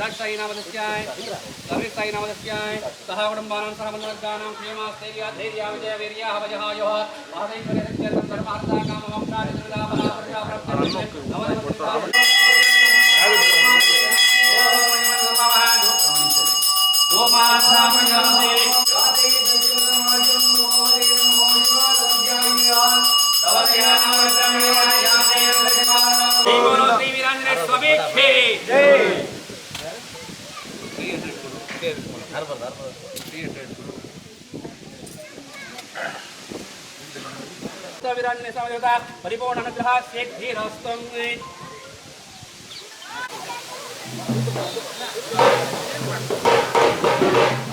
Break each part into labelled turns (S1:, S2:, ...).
S1: राजशाही नामधस्याय सर्वस्तायी नामधस्याय सह कुटुम्बानां सह बन्धुवर्गाणां क्षेमास्थैर्या धैर्या పరిపూర్ణ
S2: అనుగ్రహ సిద్ధిరస్తం Thank
S1: you.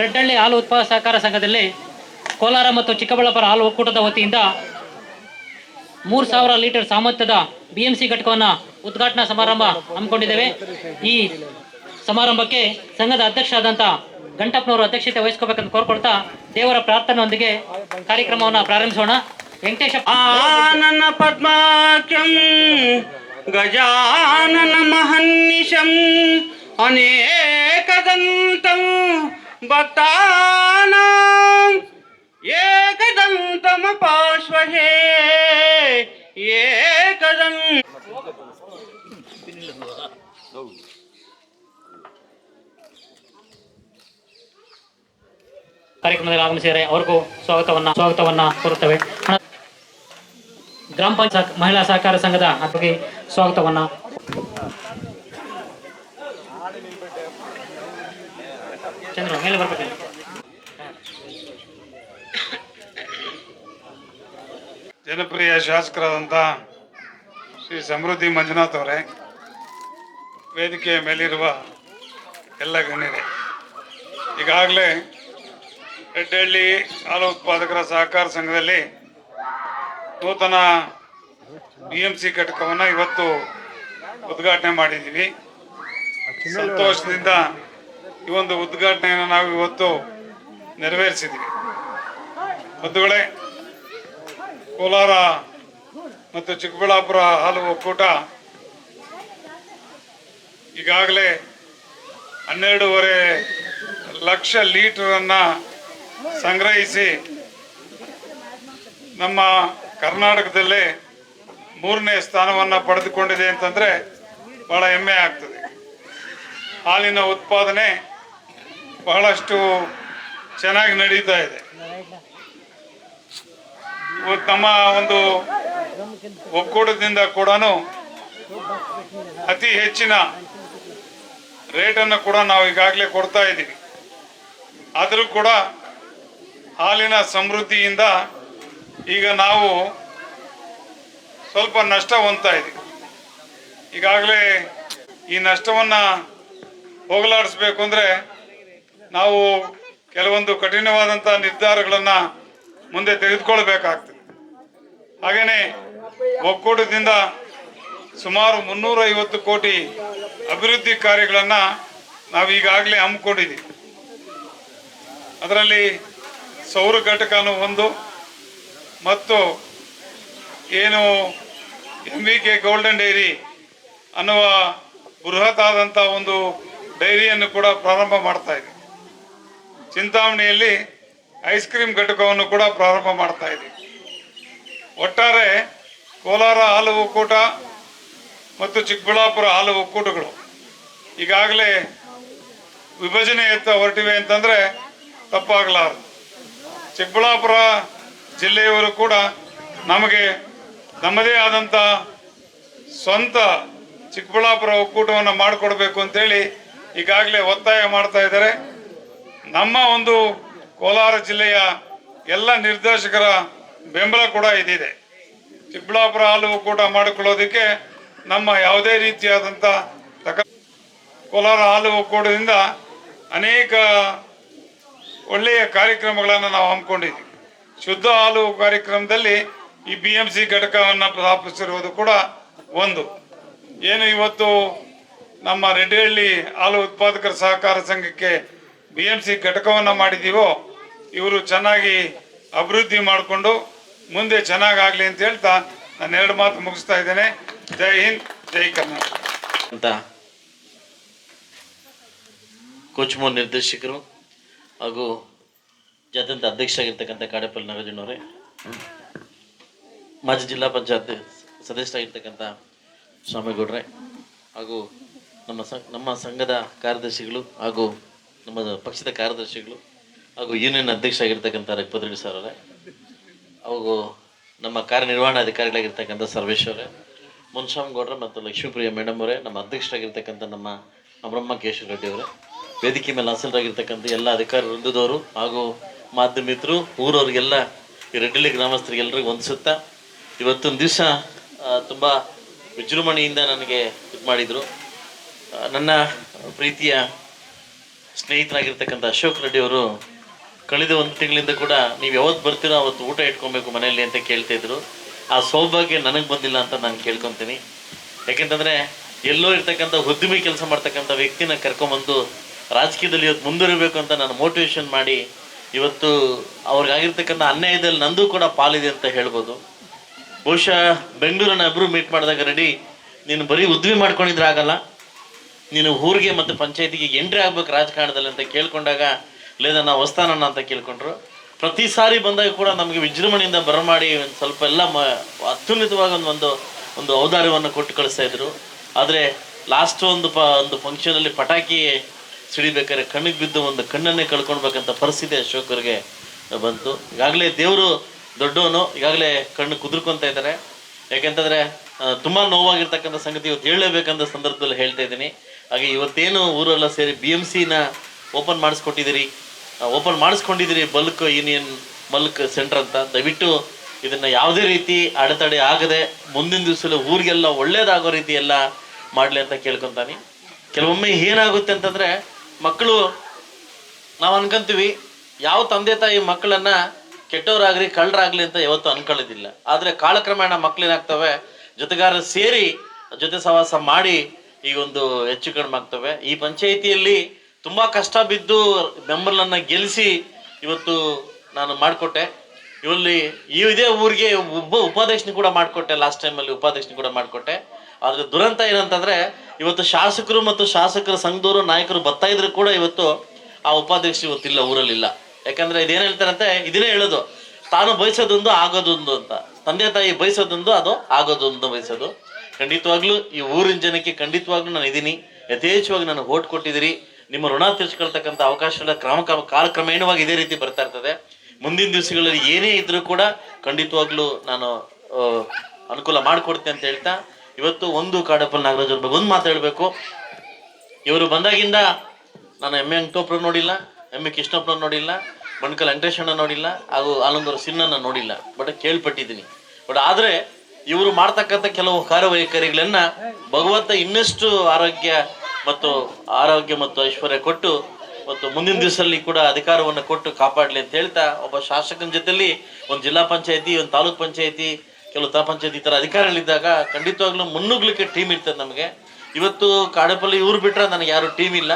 S3: ರೆಡ್ಡಳ್ಳಿ ಹಾಲು ಉತ್ಪಾದಕ ಸಹಕಾರ ಸಂಘದಲ್ಲಿ ಕೋಲಾರ ಮತ್ತು ಚಿಕ್ಕಬಳ್ಳಾಪುರ ಹಾಲು ಒಕ್ಕೂಟದ ವತಿಯಿಂದ ಮೂರು ಸಾವಿರ ಲೀಟರ್ ಸಾಮರ್ಥ್ಯದ ಬಿಎಂಸಿ ಎಂ ಘಟಕವನ್ನು ಉದ್ಘಾಟನಾ ಸಮಾರಂಭ ಹಮ್ಮಿಕೊಂಡಿದ್ದೇವೆ. ಈ ಸಮಾರಂಭಕ್ಕೆ ಸಂಘದ ಅಧ್ಯಕ್ಷ ಆದಂಥ ಗಂಟಪ್ಪನವರು ಅಧ್ಯಕ್ಷತೆ ವಹಿಸ್ಕೋಬೇಕಂತ ಕೋರ್ಕೊಳ್ತಾ ದೇವರ ಪ್ರಾರ್ಥನೆಯೊಂದಿಗೆ ಕಾರ್ಯಕ್ರಮವನ್ನು ಪ್ರಾರಂಭಿಸೋಣ. ವೆಂಕಟೇಶ
S4: ಆನನ ಪದ್ಮಾಖ್ಯಂ, ಗಜಾನನ ಮಹನ್ನಿಶಂ ಅನೇಕದಂತಂ ಭಕ್ತಾನಾಂ
S3: ಕಾರ್ಯಕ್ರಮದಲ್ಲಿ ಆಗಮಿಸಿದರೆ ಅವ್ರಿಗೂ ಸ್ವಾಗತವನ್ನ ಸ್ವಾಗತವನ್ನ ಕೋರುತ್ತೇವೆ. ಗ್ರಾಮ ಪಂಚಾಯತ್ ಮಹಿಳಾ ಸಹಕಾರ ಸಂಘದ ಅದಕ್ಕೆ ಸ್ವಾಗತವನ್ನ ಚಂದ್ರ, ಮೇಲೆ ಬರ್ಬೇಕು
S2: ಜನಪ್ರಿಯ ಶಾಸಕರಾದಂಥ ಶ್ರೀ ಸಮೃದ್ಧಿ ಮಂಜುನಾಥ್ ಅವರೇ, ವೇದಿಕೆಯ ಮೇಲಿರುವ ಎಲ್ಲ ಗಣ್ಯರೇ, ಈಗಾಗಲೇ ರೆಡ್ಡಹಳ್ಳಿ ಹಾಲು ಉತ್ಪಾದಕರ ಸಹಕಾರ ಸಂಘದಲ್ಲಿ ನೂತನ ಬಿ ಎಂ ಸಿ ಘಟಕವನ್ನು ಇವತ್ತು ಉದ್ಘಾಟನೆ ಮಾಡಿದ್ದೀವಿ. ಸಂತೋಷದಿಂದ ಈ ಒಂದು ಉದ್ಘಾಟನೆಯನ್ನು ನಾವು ಇವತ್ತು ನೆರವೇರಿಸಿದ್ದೀವಿ. ಬಂಧುಗಳೇ, ಕೋಲಾರ ಮತ್ತು ಚಿಕ್ಕಬಳ್ಳಾಪುರ ಹಾಲು ಒಕ್ಕೂಟ ಈಗಾಗಲೇ ಹನ್ನೆರಡೂವರೆ ಲಕ್ಷ ಲೀಟರನ್ನು ಸಂಗ್ರಹಿಸಿ ನಮ್ಮ ಕರ್ನಾಟಕದಲ್ಲಿ ಮೂರನೇ ಸ್ಥಾನವನ್ನು ಪಡೆದುಕೊಂಡಿದೆ ಅಂತಂದರೆ ಬಹಳ ಹೆಮ್ಮೆ ಆಗ್ತದೆ. ಹಾಲಿನ ಉತ್ಪಾದನೆ ಬಹಳಷ್ಟು ಚೆನ್ನಾಗಿ ನಡೀತಾ ಇದೆ. ನಮ್ಮ ಒಂದು ಒಕ್ಕೂಟದಿಂದ ಕೂಡ ಅತಿ ಹೆಚ್ಚಿನ ರೇಟನ್ನು ಕೂಡ ನಾವು ಈಗಾಗಲೇ ಕೊಡ್ತಾ ಇದ್ದೀವಿ. ಆದರೂ ಕೂಡ ಹಾಲಿನ ಸಮೃದ್ಧಿಯಿಂದ ಈಗ ನಾವು ಸ್ವಲ್ಪ ನಷ್ಟ ಹೊಂದ್ತಾ ಇದ್ದೀವಿ ಈಗಾಗಲೇ ಈ ನಷ್ಟವನ್ನು ಹೋಗಲಾಡಿಸ್ಬೇಕು ಅಂದರೆ ನಾವು ಕೆಲವೊಂದು ಕಠಿಣವಾದಂಥ ನಿರ್ಧಾರಗಳನ್ನು ಮುಂದೆ ತೆಗೆದುಕೊಳ್ಬೇಕಾಗ್ತದೆ. ಹಾಗೆಯೇ ಒಕ್ಕೂಟದಿಂದ ಸುಮಾರು ಮುನ್ನೂರೈವತ್ತು ಕೋಟಿ ಅಭಿವೃದ್ಧಿ ಕಾರ್ಯಗಳನ್ನು ನಾವು ಈಗಾಗಲೇ ಹಮ್ಮಿಕೊಂಡಿದ್ದೀವಿ. ಅದರಲ್ಲಿ ಸೌರ ಘಟಕನೂ ಒಂದು ಮತ್ತು ಏನು M V K golden dairy ಅನ್ನುವ ಬೃಹತ್ ಆದಂಥ ಒಂದು ಡೈರಿಯನ್ನು ಕೂಡ ಪ್ರಾರಂಭ ಮಾಡ್ತಾ ಇದೆ. ಚಿಂತಾಮಣಿಯಲ್ಲಿ ಐಸ್ ಕ್ರೀಮ್ ಘಟಕವನ್ನು ಕೂಡ ಪ್ರಾರಂಭ ಮಾಡ್ತಾ ಇದೆ. ಒಟ್ಟಾರೆ ಕೋಲಾರ ಹಾಲು ಒಕ್ಕೂಟ ಮತ್ತು ಚಿಕ್ಕಬಳ್ಳಾಪುರ ಹಾಲು ಒಕ್ಕೂಟಗಳು ಈಗಾಗಲೇ ವಿಭಜನೆಯತ್ತ ಹೊರಟಿವೆ ಅಂತಂದರೆ ತಪ್ಪಾಗಲಾರದು. ಚಿಕ್ಕಬಳ್ಳಾಪುರ ಜಿಲ್ಲೆಯವರು ಕೂಡ ನಮಗೆ ನಮ್ಮದೇ ಆದಂಥ ಸ್ವಂತ ಚಿಕ್ಕಬಳ್ಳಾಪುರ ಒಕ್ಕೂಟವನ್ನು ಮಾಡಿಕೊಡ್ಬೇಕು ಅಂತೇಳಿ ಈಗಾಗಲೇ ಒತ್ತಾಯ ಮಾಡ್ತಾ ಇದ್ದಾರೆ. ನಮ್ಮ ಒಂದು ಕೋಲಾರ ಜಿಲ್ಲೆಯ ಎಲ್ಲ ನಿರ್ದೇಶಕರ ಬೆಂಬಲ ಕೂಡ ಇದಿದೆ. ಚಿಕ್ಕಬಳ್ಳಾಪುರ ಹಾಲು ಒಕ್ಕೂಟ ಮಾಡಿಕೊಳ್ಳೋದಕ್ಕೆ ನಮ್ಮ ಯಾವುದೇ ರೀತಿಯಾದಂಥ ತಕ ಕೋಲಾರ ಹಾಲು ಒಕ್ಕೂಟದಿಂದ ಅನೇಕ ಒಳ್ಳೆಯ ಕಾರ್ಯಕ್ರಮಗಳನ್ನು ನಾವು ಹಮ್ಮಿಕೊಂಡಿದ್ದೀವಿ. ಶುದ್ಧ ಹಾಲು ಕಾರ್ಯಕ್ರಮದಲ್ಲಿ ಈ ಬಿ ಎಂ ಸಿ ಘಟಕವನ್ನು ಸ್ಥಾಪಿಸಿರುವುದು ಕೂಡ ಒಂದು. ಏನು ಇವತ್ತು ನಮ್ಮ ರೆಡ್ಡಿಹಳ್ಳಿ ಹಾಲು ಉತ್ಪಾದಕರ ಸಹಕಾರ ಸಂಘಕ್ಕೆ ಬಿ ಎಂ ಸಿ ಘಟಕವನ್ನು ಮಾಡಿದ್ದೀವೋ, ಇವರು ಚೆನ್ನಾಗಿ ಅಭಿವೃದ್ಧಿ ಮಾಡಿಕೊಂಡು ಮುಂದೆ ಚೆನ್ನಾಗಾಗಲಿ ಅಂತ ಹೇಳ್ತಾ ನಾನು ಎರಡು ಮಾತು ಮುಗಿಸ್ತಾ ಇದ್ದೇನೆ. ಜೈ ಹಿಂದ್, ಜೈ ಕರ್ನಾಟಕ.
S5: ಅಂತ ನಿರ್ದೇಶಕರು ಹಾಗೂ ಜಾತ್ಯಂತ ಅಧ್ಯಕ್ಷರಾಗಿರ್ತಕ್ಕಂಥ ಕಾಡೇಪಲ್ಲಿ ನಾಗರಾಜನವರೇ, ಮಾಜಿ ಜಿಲ್ಲಾ ಪಂಚಾಯತ್ ಸದಸ್ಯರಾಗಿರ್ತಕ್ಕಂಥ ಸ್ವಾಮಿಗೌಡ್ರೆ ಹಾಗೂ ನಮ್ಮ ನಮ್ಮ ಸಂಘದ ಕಾರ್ಯದರ್ಶಿಗಳು ಹಾಗೂ ನಮ್ಮ ಪಕ್ಷದ ಕಾರ್ಯದರ್ಶಿಗಳು ಹಾಗೂ ಯೂನಿಯನ್ ಅಧ್ಯಕ್ಷರಾಗಿರ್ತಕ್ಕಂಥ ರಘುಪತಿ ಸರ್ ಅವರೇ ಹಾಗೂ ನಮ್ಮ ಕಾರ್ಯನಿರ್ವಹಣಾಧಿಕಾರಿಗಳಾಗಿರ್ತಕ್ಕಂಥ ಸರ್ವೇಶ್ವರೇ ಮುನ್ಸ್ವಾಮಿಗೌಡ್ರೆ ಮತ್ತು ಲಕ್ಷ್ಮೀಪ್ರಿಯ ಮೇಡಮ್ ಅವರೇ, ನಮ್ಮ ಅಧ್ಯಕ್ಷರಾಗಿರ್ತಕ್ಕಂಥ ನಮ್ಮ ಬ್ರಹ್ಮ ಕೇಶವ ರೆಡ್ಡಿ ಅವರೇ ವೇದಿಕೆ ಮೇಲೆ ಹಾಸನರಾಗಿರ್ತಕ್ಕಂಥ ಎಲ್ಲ ಅಧಿಕಾರಿ ವೃಂದದವರು ಹಾಗೂ ಮಾಧ್ಯಮಿತರು ಊರವ್ರಿಗೆಲ್ಲ, ಈ ರೆಡ್ಡಿಲಿ ಗ್ರಾಮಸ್ಥರಿಗೆಲ್ಲರಿಗೂ ವಂದಿಸುತ್ತಾ ಇವತ್ತೊಂದು ದಿವಸ ತುಂಬ ವಿಜೃಂಭಣೆಯಿಂದ ನನಗೆ ಇದು ಮಾಡಿದರು. ನನ್ನ ಪ್ರೀತಿಯ ಸ್ನೇಹಿತರಾಗಿರ್ತಕ್ಕಂಥ ಅಶೋಕ್ ರೆಡ್ಡಿ ಅವರು, ಕಳೆದ ಒಂದು ತಿಂಗಳಿಂದ ಕೂಡ ನೀವು ಯಾವತ್ತು ಬರ್ತೀರೋ ಅವತ್ತು ಊಟ ಇಟ್ಕೊಬೇಕು ಮನೆಯಲ್ಲಿ ಅಂತ ಕೇಳ್ತಾಯಿದ್ರು ಆ ಸೌಭಾಗ್ಯ ನನಗೆ ಬಂದಿಲ್ಲ ಅಂತ ನಾನು ಕೇಳ್ಕೊತೀನಿ. ಯಾಕೆಂತಂದರೆ ಎಲ್ಲೋ ಇರ್ತಕ್ಕಂಥ ಉದ್ದಿಮೆ ಕೆಲಸ ಮಾಡ್ತಕ್ಕಂಥ ವ್ಯಕ್ತಿನ ಕರ್ಕೊಂಬಂದು ರಾಜಕೀಯದಲ್ಲಿ ಇವತ್ತು ಮುಂದುವರಿಬೇಕು ಅಂತ ನಾನು ಮೋಟಿವೇಶನ್ ಮಾಡಿ ಇವತ್ತು ಅವ್ರಿಗಾಗಿರ್ತಕ್ಕಂಥ ಅನ್ಯಾಯದಲ್ಲಿ ನಂದು ಕೂಡ ಪಾಲಿದೆ ಅಂತ ಹೇಳ್ಬೋದು. ಬಹುಶಃ ಬೆಂಗಳೂರನ್ನ ಇಬ್ಬರು ಮೀಟ್ ಮಾಡಿದಾಗ, ರೆಡಿ, ನೀನು ಬರೀ ಉದ್ವಿ ಮಾಡ್ಕೊಂಡಿದ್ರೆ ಆಗಲ್ಲ. ನೀನು ಊರಿಗೆ ಮತ್ತು ಪಂಚಾಯತಿಗೆ ಎಂಟ್ರಿ ಆಗ್ಬೇಕು ರಾಜಕಾರಣದಲ್ಲಿ ಅಂತ ಕೇಳ್ಕೊಂಡಾಗ, ಲೇದ ನಾವು ಹೊಸ್ತಾನಣ್ಣ ಅಂತ ಕೇಳ್ಕೊಂಡ್ರು. ಪ್ರತಿ ಸಾರಿ ಬಂದಾಗ ಕೂಡ ನಮಗೆ ವಿಜೃಂಭಣೆಯಿಂದ ಬರಮಾಡಿ ಒಂದು ಸ್ವಲ್ಪ ಎಲ್ಲ ಮ, ಅತ್ಯುನ್ನತವಾಗಿ ಒಂದು ಒಂದು ಒಂದು ಔದಾರ್ಯವನ್ನು ಕೊಟ್ಟು ಕಳಿಸ್ತಾ ಇದ್ರು. ಆದರೆ ಲಾಸ್ಟ್ ಒಂದು ಪ, ಒಂದು ಫಂಕ್ಷನಲ್ಲಿ ಪಟಾಕಿ ಸಿಡಿಬೇಕಾದ್ರೆ ಕಣ್ಣಿಗೆ ಬಿದ್ದು ಒಂದು ಕಣ್ಣನ್ನೇ ಕಳ್ಕೊಳ್ಬೇಕಂತ ಪರಿಸ್ಥಿತಿ ಅಶೋಕರಿಗೆ ಬಂತು. ಈಗಾಗಲೇ ದೇವರು ದೊಡ್ಡವನು, ಈಗಾಗಲೇ ಕಣ್ಣು ಕುದುರ್ಕೊತಾ ಇದ್ದಾರೆ ಯಾಕೆಂತಂದ್ರೆ ತುಂಬ ನೋವಾಗಿರ್ತಕ್ಕಂಥ ಸಂಗತಿ ಇವತ್ತು ಹೇಳಲೇಬೇಕಂತ ಸಂದರ್ಭದಲ್ಲಿ ಹೇಳ್ತಾ ಇದ್ದೀನಿ. ಹಾಗೆ ಇವತ್ತೇನು ಊರೆಲ್ಲ ಸೇರಿ ಬಿ ಎಂ ಸಿನ ಓಪನ್ ಮಾಡಿಸ್ಕೊಟ್ಟಿದ್ದೀರಿ? ಓಪನ್ ಮಾಡಿಸ್ಕೊಂಡಿದ್ದೀರಿ ಬಲ್ಕ್ ಯೂನಿಯನ್, ಬಲ್ಕ್ ಸೆಂಟರ್ ಅಂತ. ದಯವಿಟ್ಟು ಇದನ್ನು ಯಾವುದೇ ರೀತಿ ಅಡೆತಡೆ ಆಗದೆ ಮುಂದಿನ ದಿವಸದಲ್ಲಿ ಊರಿಗೆಲ್ಲ ಒಳ್ಳೇದಾಗೋ ರೀತಿ ಎಲ್ಲ ಮಾಡಲಿ ಅಂತ ಕೇಳ್ಕೊತಾನೆ. ಕೆಲವೊಮ್ಮೆ ಏನಾಗುತ್ತೆ ಅಂತಂದ್ರೆ ಮಕ್ಕಳು, ನಾವು ಅನ್ಕೊಂತೀವಿ, ಯಾವ ತಂದೆ ತಾಯಿ ಮಕ್ಕಳನ್ನ ಕೆಟ್ಟವರಾಗ್ಲಿ, ಕಳ್ಳರಾಗ್ಲಿ ಅಂತ ಯಾವತ್ತೂ ಅನ್ಕೊಳ್ಳೋದಿಲ್ಲ. ಆದರೆ ಕಾಲಕ್ರಮೇಣ ಮಕ್ಕಳೇನಾಗ್ತವೆ ಜೊತೆಗಾರರು ಸೇರಿ, ಜೊತೆ ಸವಾಸ ಮಾಡಿ ಈ ಒಂದು ಹೆಚ್ಚು ಕಡಿಮೆ ಆಗ್ತವೆ. ಈ ಪಂಚಾಯಿತಿಯಲ್ಲಿ ತುಂಬಾ ಕಷ್ಟ ಬಿದ್ದು ಬೆಂಬಲನ್ನ ಗೆಲ್ಲಿಸಿ ಇವತ್ತು ನಾನು ಮಾಡಿಕೊಟ್ಟೆ. ಇವಲ್ಲಿ ಈ ಇದೇ ಊರಿಗೆ ಒಬ್ಬ ಉಪಾಧ್ಯಕ್ಷನ ಕೂಡ ಮಾಡಿಕೊಟ್ಟೆ, ಲಾಸ್ಟ್ ಟೈಮಲ್ಲಿ ಉಪಾಧ್ಯಕ್ಷನ ಕೂಡ ಮಾಡಿಕೊಟ್ಟೆ. ಆದರೆ ದುರಂತ ಏನಂತಂದ್ರೆ ಇವತ್ತು ಶಾಸಕರು ಮತ್ತು ಶಾಸಕರ ಸಂಘದವರು ನಾಯಕರು ಬರ್ತಾ ಇದ್ರು ಕೂಡ ಇವತ್ತು ಆ ಉಪಾಧ್ಯಕ್ಷ ಇವತ್ತಿಲ್ಲ ಊರಲ್ಲಿಲ್ಲ. ಯಾಕಂದ್ರೆ ಇದೇನ್ ಹೇಳ್ತಾರಂತೆ? ಇದನ್ನೇ ಹೇಳೋದು. ತಾನು ಬಯಸೋದೊಂದು, ಆಗೋದೊಂದು ಅಂತ. ತಂದೆ ತಾಯಿ ಬಯಸೋದೊಂದು, ಅದು ಆಗೋದೊಂದು ಬಯಸೋದು. ಖಂಡಿತವಾಗ್ಲೂ ಈ ಊರಿನ ಜನಕ್ಕೆ ಖಂಡಿತವಾಗ್ಲೂ ನಾನು ಇದ್ದೀನಿ. ಯಥೇಚ್ಛವಾಗಿ ನಾನು ಓಟ್ ಕೊಟ್ಟಿದ್ದೀರಿ. ನಿಮ್ಮ ಋಣ ತೀರ್ಸ್ಕೊಳ್ತಕ್ಕಂಥ ಅವಕಾಶಗಳ ಕ್ರಮ ಕ್ರಮ- ಕಾಲಕ್ರಮೇಣವಾಗಿ ಇದೇ ರೀತಿ ಬರ್ತಾ ಇರ್ತದೆ. ಮುಂದಿನ ದಿವಸಗಳಲ್ಲಿ ಏನೇ ಇದ್ರೂ ಕೂಡ ಖಂಡಿತವಾಗ್ಲೂ ನಾನು ಅನುಕೂಲ ಮಾಡಿಕೊಡ್ತೀನಿ ಅಂತ ಹೇಳ್ತಾ ಇವತ್ತು ಒಂದು ಕಾಡಪ್ಪ ನಾಗರಾಜ್ ಅವ್ರ ಬಗ್ಗೆ ಒಂದು ಮಾತು ಹೇಳ್ಬೇಕು. ಇವರು ಬಂದಾಗಿಂದ ನಾನು ಎಮ್ಮೆ ಅಂಗಟೋಪ್ರು ನೋಡಿಲ್ಲ ಎಂ ಎ ಕೃಷ್ಣಪ್ಪನ ನೋಡಿಲ್ಲ, ಬಣ್ಕಲ್ ವೆಂಕಟೇಶಣ್ಣ ನೋಡಿಲ್ಲ, ಹಾಗೂ ಆನಂದರ ಸಿನ್ನನ್ನ ನೋಡಿಲ್ಲ. ಬಟ್ ಕೇಳ್ಪಟ್ಟಿದ್ದೀನಿ. ಬಟ್ ಆದರೆ ಇವರು ಮಾಡ್ತಕ್ಕಂಥ ಕೆಲವು ಕಾರ್ಯವೈಖರಿಗಳನ್ನ ಭಗವಂತ ಇನ್ನಷ್ಟು ಆರೋಗ್ಯ ಮತ್ತು ಆರೋಗ್ಯ ಮತ್ತು ಐಶ್ವರ್ಯ ಕೊಟ್ಟು ಮತ್ತು ಮುಂದಿನ ದಿವಸದಲ್ಲಿ ಕೂಡ ಅಧಿಕಾರವನ್ನು ಕೊಟ್ಟು ಕಾಪಾಡಲಿ ಅಂತ ಹೇಳ್ತಾ, ಒಬ್ಬ ಶಾಸಕನ ಜೊತೆಲಿ ಒಂದು ಜಿಲ್ಲಾ ಪಂಚಾಯತಿ, ಒಂದು ತಾಲೂಕ್ ಪಂಚಾಯತಿ ಕೆಲವು ಪಂಚಾಯತ್ ಈ ಥರ ಅಧಿಕಾರಿಗಳಿದ್ದಾಗ ಖಂಡಿತವಾಗ್ಲೂ ಮುನ್ನುಗ್ಲಿಕ್ಕೆ ಟೀಮ್ ಇರ್ತದೆ ನಮಗೆ. ಇವತ್ತು ಕಾಡಪಲ್ಲಿ ಇವ್ರು ಬಿಟ್ಟರೆ ನನಗೆ ಯಾರು ಟೀಮ್ ಇಲ್ಲ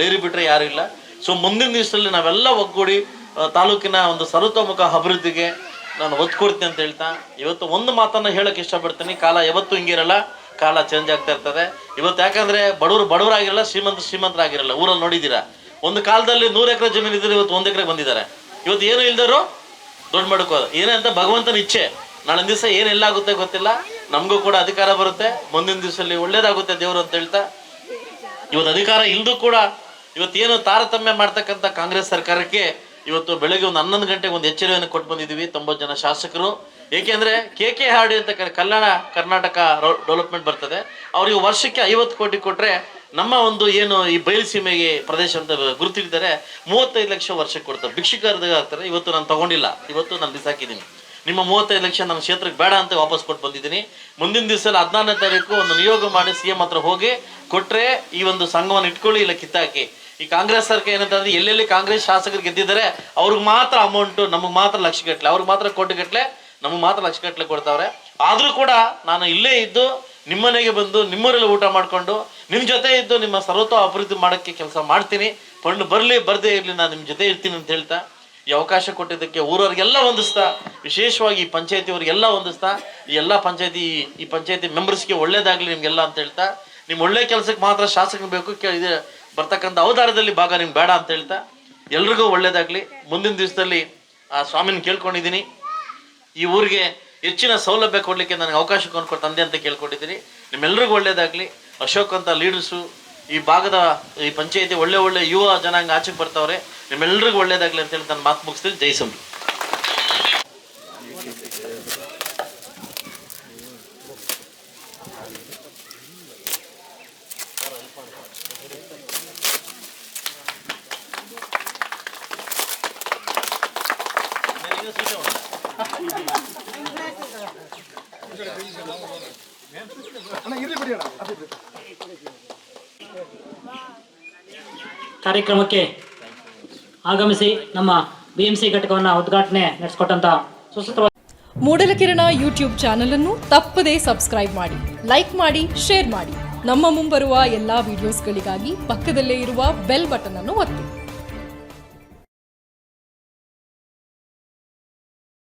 S5: ಡೈರಿ ಬಿಟ್ಟರೆ ಯಾರು ಇಲ್ಲ. ಸೊ ಮುಂದಿನ ದಿವಸದಲ್ಲಿ ನಾವೆಲ್ಲ ಒಗ್ಗೂಡಿ ತಾಲೂಕಿನ ಒಂದು ಸರ್ವತೋಮುಖ ಅಭಿವೃದ್ಧಿಗೆ ನಾನು ಒತ್ತು ಕೊಡ್ತೀನಿ ಅಂತ ಹೇಳ್ತಾ, ಇವತ್ತು ಒಂದು ಮಾತನ್ನು ಹೇಳೋಕ್ಕೆ ಇಷ್ಟಪಡ್ತೀನಿ. ಕಾಲ ಯಾವತ್ತೂ ಹಿಂಗಿರಲ್ಲ ಕಾಲ ಚೇಂಜ್ ಆಗ್ತಾ ಇರ್ತದೆ. ಇವತ್ತು ಯಾಕಂದರೆ ಬಡವರು ಬಡವರಾಗಿರಲ್ಲ, ಶ್ರೀಮಂತ ಶ್ರೀಮಂತರಾಗಿರಲ್ಲ, ಊರಲ್ಲಿ ನೋಡಿದ್ದೀರಾ? ಒಂದು ಕಾಲದಲ್ಲಿ ನೂರು ಎಕರೆ ಜಮೀನು ಇದ್ರೆ ಇವತ್ತು ಒಂದು ಎಕರೆ ಬಂದಿದ್ದಾರೆ. ಇವತ್ತು ಏನು ಇಲ್ದರು ದೊಡ್ಡ ಮಡಕು ಏನೇ ಅಂತ ಭಗವಂತನ ಇಚ್ಛೆ. ನಾಳೆ ದಿವಸ ಏನೆಲ್ಲ ಆಗುತ್ತೆ ಗೊತ್ತಿಲ್ಲ. ನಮಗೂ ಕೂಡ ಅಧಿಕಾರ ಬರುತ್ತೆ. ಮುಂದಿನ ದಿವಸದಲ್ಲಿ ಒಳ್ಳೇದಾಗುತ್ತೆ ದೇವರು ಅಂತ ಹೇಳ್ತಾ. ಇವತ್ತು ಅಧಿಕಾರ ಇಲ್ಲದೂ ಕೂಡ ಇವತ್ತೇನು ತಾರತಮ್ಯ ಮಾಡ್ತಕ್ಕಂಥ ಕಾಂಗ್ರೆಸ್ ಸರ್ಕಾರಕ್ಕೆ ಇವತ್ತು ಬೆಳಗ್ಗೆ ಒಂದು ಹನ್ನೊಂದು ಗಂಟೆಗೆ ಒಂದು ಎಚ್ಚರಿಕೆಯನ್ನು ಕೊಟ್ಟು ಬಂದಿದ್ದೀವಿ ತೊಂಬತ್ತು ಜನ ಶಾಸಕರು. ಏಕೆಂದರೆ ಕೆ ಕೆ ಹಾರ್ಡಿ ಅಂತ ಕಲ್ಯಾಣ ಕರ್ನಾಟಕ ಡೆವಲಪ್ಮೆಂಟ್ ಬರ್ತದೆ. ಅವರಿಗೆ ವರ್ಷಕ್ಕೆ ಐವತ್ತು ಕೋಟಿ ಕೊಟ್ರೆ ನಮ್ಮ ಒಂದು ಏನು ಈ ಬಯಲುಸೀಮೆಗೆ ಪ್ರದೇಶ ಅಂತ ಗುರುತಿದ್ದಾರೆ ಮೂವತ್ತೈದು ಲಕ್ಷ ವರ್ಷಕ್ಕೆ ಕೊಡ್ತಾರೆ. ಭಿಕ್ಷುಕರ್ದಾಗ ಇವತ್ತು ನಾನು ತಗೊಂಡಿಲ್ಲ. ಇವತ್ತು ನಾನು ಬಿಸಾಕಿದ್ದೀನಿ. ನಿಮ್ಮ ಮೂವತ್ತೈದು ಲಕ್ಷ ನನ್ನ ಕ್ಷೇತ್ರಕ್ಕೆ ಬೇಡ ಅಂತ ವಾಪಸ್ ಕೊಟ್ಟು ಬಂದಿದ್ದೀನಿ. ಮುಂದಿನ ದಿವಸ ಹದಿನಾರನೇ ತಾರೀಕು ಒಂದು ನಿಯೋಗ ಮಾಡಿ ಸಿ ಎಂ ಹತ್ರ ಹೋಗಿ ಕೊಟ್ಟರೆ ಈ ಒಂದು ಸಂಘವನ್ನು ಇಟ್ಕೊಳ್ಳಿ ಇಲ್ಲ ಕಿತ್ತಾಕಿ. ಈ ಕಾಂಗ್ರೆಸ್ ಸರ್ಕಾರ ಏನಂತಂದ್ರೆ ಎಲ್ಲೆಲ್ಲಿ ಕಾಂಗ್ರೆಸ್ ಶಾಸಕರು ಗೆದ್ದಿದ್ದಾರೆ, ಅವ್ರಿಗೆ ಮಾತ್ರ ಅಮೌಂಟು ನಮಗೆ ಮಾತ್ರ ಲಕ್ಷ ಗಟ್ಟಲೆ ಅವ್ರಿಗೆ ಮಾತ್ರ ಕೋಟಿ ಗಟ್ಟಲೆ ನಮಗೆ ಮಾತ್ರ ಲಕ್ಷ ಗಟ್ಟಲೆ ಕೊಡ್ತಾವ್ರೆ. ಆದರೂ ಕೂಡ ನಾನು ಇಲ್ಲೇ ಇದ್ದು ನಿಮ್ಮನೆಗೆ ಬಂದು ನಿಮ್ಮೂರಲ್ಲಿ ಊಟ ಮಾಡಿಕೊಂಡು ನಿಮ್ಮ ಜೊತೆ ಇದ್ದು ನಿಮ್ಮ ಸರ್ವತೋ ಅಭಿವೃದ್ಧಿ ಮಾಡೋಕ್ಕೆ ಕೆಲಸ ಮಾಡ್ತೀನಿ. ಫಂಡ್ ಬರಲಿ, ಬರದೇ ಇರಲಿ, ನಾನು ನಿಮ್ಮ ಜೊತೆ ಇರ್ತೀನಿ ಅಂತ ಹೇಳ್ತಾ ಈ ಅವಕಾಶ ಕೊಟ್ಟಿದ್ದಕ್ಕೆ ಊರವ್ರಿಗೆಲ್ಲ ಹೊಂದಿಸ್ತಾ ವಿಶೇಷವಾಗಿ ಈ ಪಂಚಾಯತಿಯವ್ರಿಗೆಲ್ಲ ಹೊಂದಿಸ್ತಾ ಈ ಎಲ್ಲ ಪಂಚಾಯತಿ, ಈ ಪಂಚಾಯತಿ ಮೆಂಬರ್ಸ್ಗೆ ಒಳ್ಳೇದಾಗ್ಲಿ ನಿಮಗೆಲ್ಲ ಅಂತ ಹೇಳ್ತಾ ನಿಮ್ಮ ಒಳ್ಳೆ ಕೆಲಸಕ್ಕೆ ಮಾತ್ರ ಶಾಸಕ ಬೇಕು ಇದು ಬರ್ತಕ್ಕಂಥ ಅವತಾರದಲ್ಲಿ ಭಾಗ ನಿಮ್ಗೆ ಬೇಡ ಅಂತ ಹೇಳ್ತಾ, ಎಲ್ರಿಗೂ ಒಳ್ಳೇದಾಗ್ಲಿ. ಮುಂದಿನ ದಿವಸದಲ್ಲಿ ಆ ಸ್ವಾಮಿನ ಕೇಳ್ಕೊಂಡಿದ್ದೀನಿ. ಈ ಊರಿಗೆ ಹೆಚ್ಚಿನ ಸೌಲಭ್ಯ ಕೊಡಲಿಕ್ಕೆ ನನಗೆ ಅವಕಾಶ ಕೊಂಡ್ಕೊಡ್ತಂದೆ ತಂದೆ ಅಂತ ಕೇಳ್ಕೊಂಡಿದ್ದೀನಿ. ನಿಮ್ಮೆಲ್ರಿಗೂ ಒಳ್ಳೇದಾಗ್ಲಿ. ಅಶೋಕ್ ಅಂತ ಲೀಡರ್ಸು ಈ ಭಾಗದ ಈ ಪಂಚಾಯಿತಿ ಒಳ್ಳೆ ಒಳ್ಳೆ ಯುವ ಜನಾಂಗ ಆಚೆಗೆ ಬರ್ತಾವ್ರೆ. ನಿಮ್ಮೆಲ್ಲರಿಗೂ ಒಳ್ಳೇದಾಗ್ಲಿ ಅಂತ ಹೇಳಿ ನನ್ನ ಮಾತು ಮುಗಿಸ್ತೀನಿ. ಜೈ
S3: ಕಾರ್ಯಕ್ರಮಕ್ಕೆ ಆಗಮಿಸಿ ನಮ್ಮ ಬಿ ಎಂ ಸಿ ಘಟಕವನ್ನು ಉದ್ಘಾಟನೆ ನಡೆಸಿಕೊಟ್ಟಂತ ಸುಸೂತ್ರವಾದ
S6: ಮೂಡಲಕಿರಣ ಯೂಟ್ಯೂಬ್ ಚಾನೆಲ್ ಅನ್ನು ತಪ್ಪದೇ ಸಬ್ಸ್ಕ್ರೈಬ್ ಮಾಡಿ, ಲೈಕ್ ಮಾಡಿ, ಶೇರ್ ಮಾಡಿ. ನಮ್ಮ ಮುಂಬರುವ ಎಲ್ಲಾ ವಿಡಿಯೋಸ್ಗಳಿಗಾಗಿ ಪಕ್ಕದಲ್ಲೇ ಇರುವ ಬೆಲ್ ಬಟನ್ ಅನ್ನು ಒತ್ತಿ.